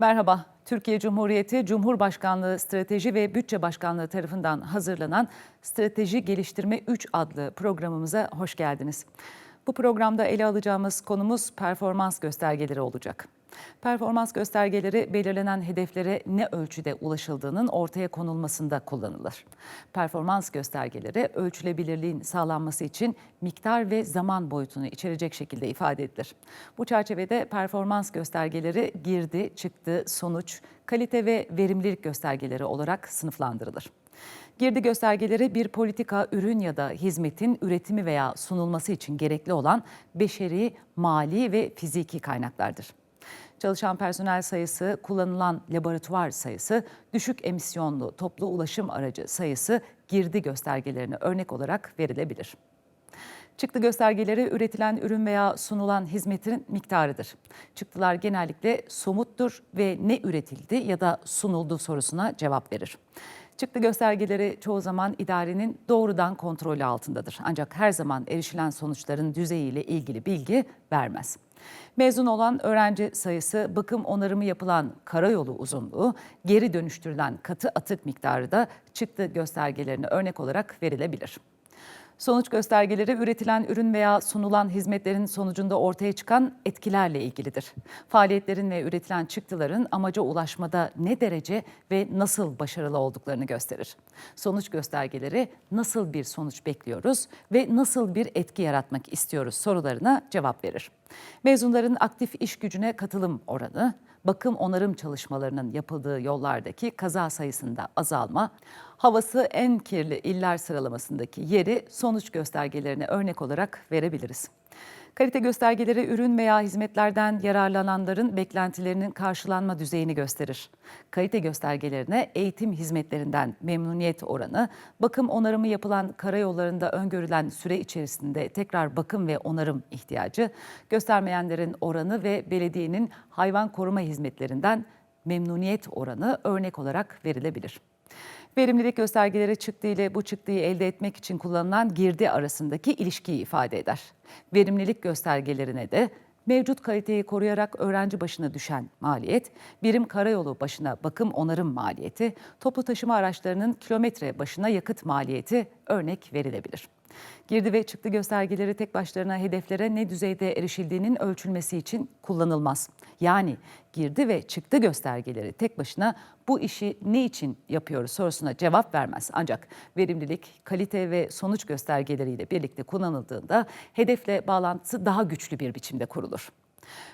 Merhaba. Türkiye Cumhuriyeti Cumhurbaşkanlığı Strateji ve Bütçe Başkanlığı tarafından hazırlanan Strateji Geliştirme 3 adlı programımıza hoş geldiniz. Bu programda ele alacağımız konumuz performans göstergeleri olacak. Performans göstergeleri belirlenen hedeflere ne ölçüde ulaşıldığının ortaya konulmasında kullanılır. Performans göstergeleri ölçülebilirliğin sağlanması için miktar ve zaman boyutunu içerecek şekilde ifade edilir. Bu çerçevede performans göstergeleri girdi, çıktı, sonuç, kalite ve verimlilik göstergeleri olarak sınıflandırılır. Girdi göstergeleri bir politika, ürün ya da hizmetin üretimi veya sunulması için gerekli olan beşeri, mali ve fiziki kaynaklardır. Çalışan personel sayısı, kullanılan laboratuvar sayısı, düşük emisyonlu toplu ulaşım aracı sayısı girdi göstergelerine örnek olarak verilebilir. Çıktı göstergeleri üretilen ürün veya sunulan hizmetin miktarıdır. Çıktılar genellikle somuttur ve ne üretildi ya da sunuldu sorusuna cevap verir. Çıktı göstergeleri çoğu zaman idarenin doğrudan kontrolü altındadır. Ancak her zaman erişilen sonuçların düzeyiyle ilgili bilgi vermez. Mezun olan öğrenci sayısı, bakım onarımı yapılan karayolu uzunluğu, geri dönüştürülen katı atık miktarı da çıktı göstergelerine örnek olarak verilebilir. Sonuç göstergeleri üretilen ürün veya sunulan hizmetlerin sonucunda ortaya çıkan etkilerle ilgilidir. Faaliyetlerin ve üretilen çıktıların amaca ulaşmada ne derece ve nasıl başarılı olduklarını gösterir. Sonuç göstergeleri nasıl bir sonuç bekliyoruz ve nasıl bir etki yaratmak istiyoruz sorularına cevap verir. Mezunların aktif iş gücüne katılım oranı, bakım onarım çalışmalarının yapıldığı yollardaki kaza sayısında azalma, havası en kirli iller sıralamasındaki yeri sonuç göstergelerine örnek olarak verebiliriz. Kalite göstergeleri ürün veya hizmetlerden yararlananların beklentilerinin karşılanma düzeyini gösterir. Kalite göstergelerine eğitim hizmetlerinden memnuniyet oranı, bakım onarımı yapılan karayollarında öngörülen süre içerisinde tekrar bakım ve onarım ihtiyacı, göstermeyenlerin oranı ve belediyenin hayvan koruma hizmetlerinden memnuniyet oranı örnek olarak verilebilir. Verimlilik göstergeleri çıktı ile bu çıktıyı elde etmek için kullanılan girdi arasındaki ilişkiyi ifade eder. Verimlilik göstergelerine de mevcut kaliteyi koruyarak öğrenci başına düşen maliyet, birim karayolu başına bakım onarım maliyeti, toplu taşıma araçlarının kilometre başına yakıt maliyeti örnek verilebilir. Girdi ve çıktı göstergeleri tek başlarına hedeflere ne düzeyde erişildiğinin ölçülmesi için kullanılmaz. Yani girdi ve çıktı göstergeleri tek başına bu işi ne için yapıyoruz sorusuna cevap vermez. Ancak verimlilik, kalite ve sonuç göstergeleriyle birlikte kullanıldığında hedefle bağlantısı daha güçlü bir biçimde kurulur.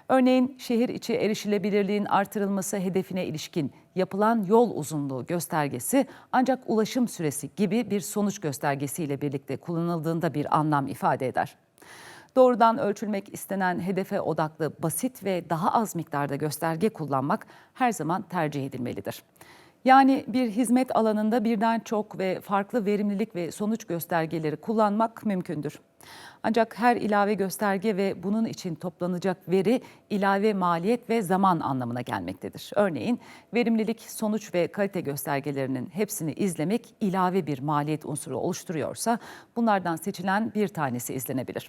Örneğin şehir içi erişilebilirliğin artırılması hedefine ilişkin yapılan yol uzunluğu göstergesi ancak ulaşım süresi gibi bir sonuç göstergesiyle birlikte kullanıldığında bir anlam ifade eder. Doğrudan ölçülmek istenen hedefe odaklı basit ve daha az miktarda gösterge kullanmak her zaman tercih edilmelidir. Yani bir hizmet alanında birden çok ve farklı verimlilik ve sonuç göstergeleri kullanmak mümkündür. Ancak her ilave gösterge ve bunun için toplanacak veri ilave maliyet ve zaman anlamına gelmektedir. Örneğin verimlilik, sonuç ve kalite göstergelerinin hepsini izlemek ilave bir maliyet unsuru oluşturuyorsa bunlardan seçilen bir tanesi izlenebilir.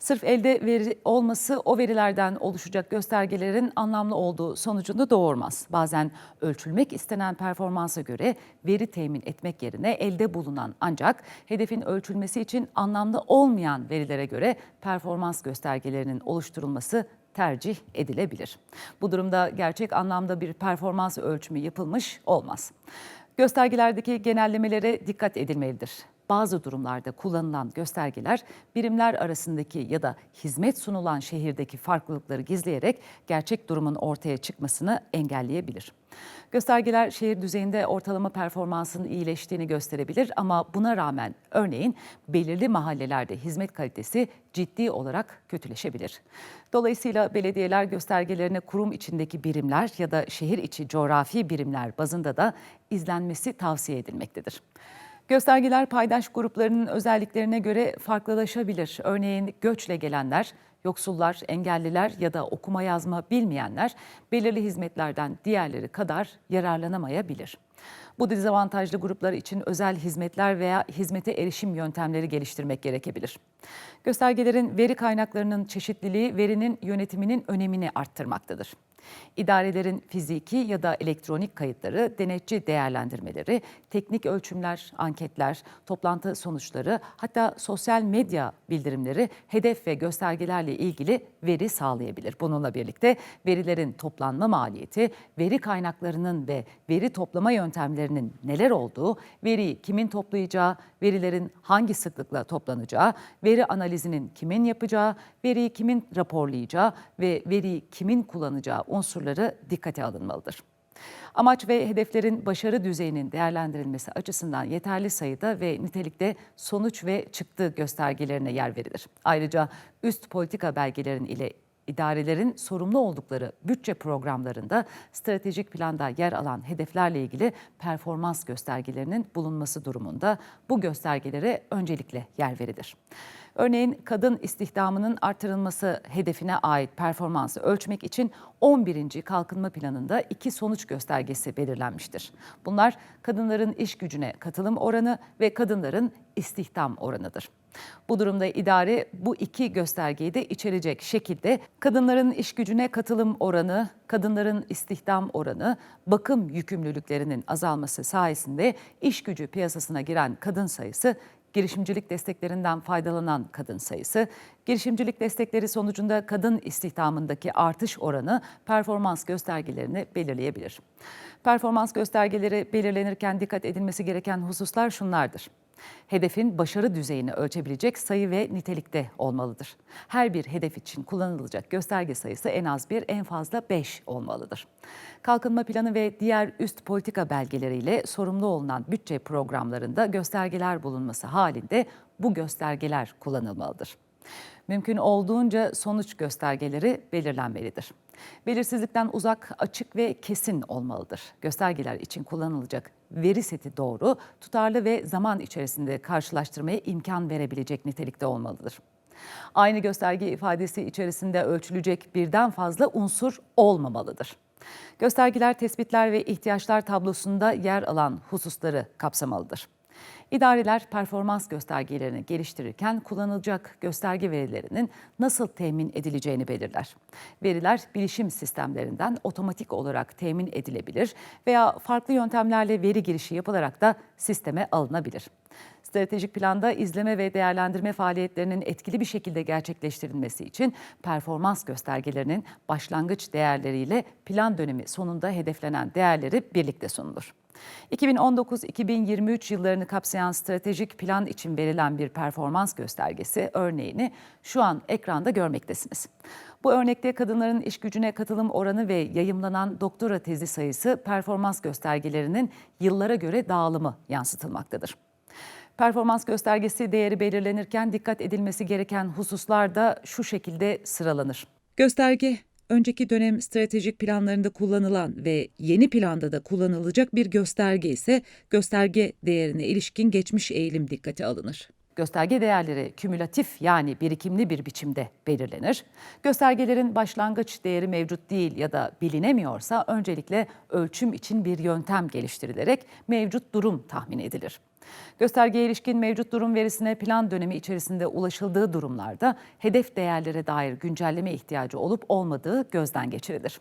Sırf elde veri olması o verilerden oluşacak göstergelerin anlamlı olduğu sonucunu doğurmaz. Bazen ölçülmek istenen performansa göre veri temin etmek yerine elde bulunan ancak hedefin ölçülmesi için anlamlı olmayan verilere göre performans göstergelerinin oluşturulması tercih edilebilir. Bu durumda gerçek anlamda bir performans ölçümü yapılmış olmaz. Göstergelerdeki genellemelere dikkat edilmelidir bazı durumlarda kullanılan göstergeler birimler arasındaki ya da hizmet sunulan şehirdeki farklılıkları gizleyerek gerçek durumun ortaya çıkmasını engelleyebilir. Göstergeler şehir düzeyinde ortalama performansın iyileştiğini gösterebilir ama buna rağmen örneğin belirli mahallelerde hizmet kalitesi ciddi olarak kötüleşebilir. Dolayısıyla belediyeler göstergelerine kurum içindeki birimler ya da şehir içi coğrafi birimler bazında da izlenmesi tavsiye edilmektedir. Göstergeler paydaş gruplarının özelliklerine göre farklılaşabilir. Örneğin göçle gelenler, yoksullar, engelliler ya da okuma yazma bilmeyenler belirli hizmetlerden diğerleri kadar yararlanamayabilir. Bu dezavantajlı gruplar için özel hizmetler veya hizmete erişim yöntemleri geliştirmek gerekebilir. Göstergelerin veri kaynaklarının çeşitliliği verinin yönetiminin önemini arttırmaktadır. İdarelerin fiziki ya da elektronik kayıtları, denetçi değerlendirmeleri, teknik ölçümler, anketler, toplantı sonuçları, hatta sosyal medya bildirimleri hedef ve göstergelerle ilgili veri sağlayabilir. Bununla birlikte verilerin toplanma maliyeti, veri kaynaklarının ve veri toplama yöntemlerinin neler olduğu, veriyi kimin toplayacağı, verilerin hangi sıklıkla toplanacağı, veri analizinin kimin yapacağı, veriyi kimin raporlayacağı ve veriyi kimin kullanacağı unsurları dikkate alınmalıdır. Amaç ve hedeflerin başarı düzeyinin değerlendirilmesi açısından yeterli sayıda ve nitelikte sonuç ve çıktı göstergelerine yer verilir. Ayrıca üst politika belgelerin ile idarelerin sorumlu oldukları bütçe programlarında stratejik planda yer alan hedeflerle ilgili performans göstergelerinin bulunması durumunda bu göstergelere öncelikle yer verilir. Örneğin kadın istihdamının artırılması hedefine ait performansı ölçmek için 11. kalkınma planında iki sonuç göstergesi belirlenmiştir. Bunlar kadınların iş gücüne katılım oranı ve kadınların istihdam oranıdır. Bu durumda idare bu iki göstergeyi de içerecek şekilde kadınların iş gücüne katılım oranı, kadınların istihdam oranı, bakım yükümlülüklerinin azalması sayesinde iş gücü piyasasına giren kadın sayısı girişimcilik desteklerinden faydalanan kadın sayısı, girişimcilik destekleri sonucunda kadın istihdamındaki artış oranı performans göstergelerini belirleyebilir. Performans göstergeleri belirlenirken dikkat edilmesi gereken hususlar şunlardır. Hedefin başarı düzeyini ölçebilecek sayı ve nitelikte olmalıdır. Her bir hedef için kullanılacak gösterge sayısı en az bir, en fazla 5 olmalıdır. Kalkınma planı ve diğer üst politika belgeleriyle sorumlu olunan bütçe programlarında göstergeler bulunması halinde bu göstergeler kullanılmalıdır. Mümkün olduğunca sonuç göstergeleri belirlenmelidir. Belirsizlikten uzak, açık ve kesin olmalıdır. Göstergeler için kullanılacak veri seti doğru, tutarlı ve zaman içerisinde karşılaştırmaya imkan verebilecek nitelikte olmalıdır. Aynı gösterge ifadesi içerisinde ölçülecek birden fazla unsur olmamalıdır. Göstergeler tespitler ve ihtiyaçlar tablosunda yer alan hususları kapsamalıdır. İdareler performans göstergelerini geliştirirken kullanılacak gösterge verilerinin nasıl temin edileceğini belirler. Veriler bilişim sistemlerinden otomatik olarak temin edilebilir veya farklı yöntemlerle veri girişi yapılarak da sisteme alınabilir. Stratejik planda izleme ve değerlendirme faaliyetlerinin etkili bir şekilde gerçekleştirilmesi için performans göstergelerinin başlangıç değerleriyle plan dönemi sonunda hedeflenen değerleri birlikte sunulur. 2019-2023 yıllarını kapsayan stratejik plan için verilen bir performans göstergesi örneğini şu an ekranda görmektesiniz. Bu örnekte kadınların iş gücüne katılım oranı ve yayımlanan doktora tezi sayısı performans göstergelerinin yıllara göre dağılımı yansıtılmaktadır. Performans göstergesi değeri belirlenirken dikkat edilmesi gereken hususlar da şu şekilde sıralanır. Gösterge önceki dönem stratejik planlarında kullanılan ve yeni planda da kullanılacak bir gösterge ise gösterge değerine ilişkin geçmiş eğilim dikkate alınır. Gösterge değerleri kümülatif yani birikimli bir biçimde belirlenir. Göstergelerin başlangıç değeri mevcut değil ya da bilinemiyorsa öncelikle ölçüm için bir yöntem geliştirilerek mevcut durum tahmin edilir. Göstergeye ilişkin mevcut durum verisine plan dönemi içerisinde ulaşıldığı durumlarda hedef değerlere dair güncelleme ihtiyacı olup olmadığı gözden geçirilir.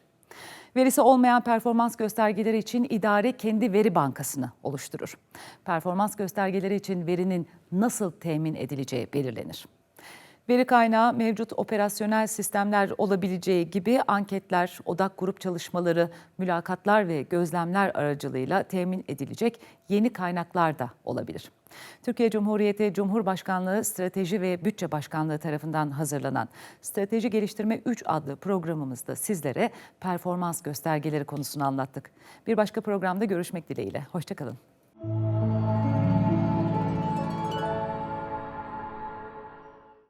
Verisi olmayan performans göstergeleri için idare kendi veri bankasını oluşturur. Performans göstergeleri için verinin nasıl temin edileceği belirlenir. Veri kaynağı mevcut operasyonel sistemler olabileceği gibi anketler, odak grup çalışmaları, mülakatlar ve gözlemler aracılığıyla temin edilecek yeni kaynaklar da olabilir. Türkiye Cumhuriyeti Cumhurbaşkanlığı Strateji ve Bütçe Başkanlığı tarafından hazırlanan Strateji Geliştirme 3 adlı programımızda sizlere performans göstergeleri konusunu anlattık. Bir başka programda görüşmek dileğiyle. Hoşçakalın.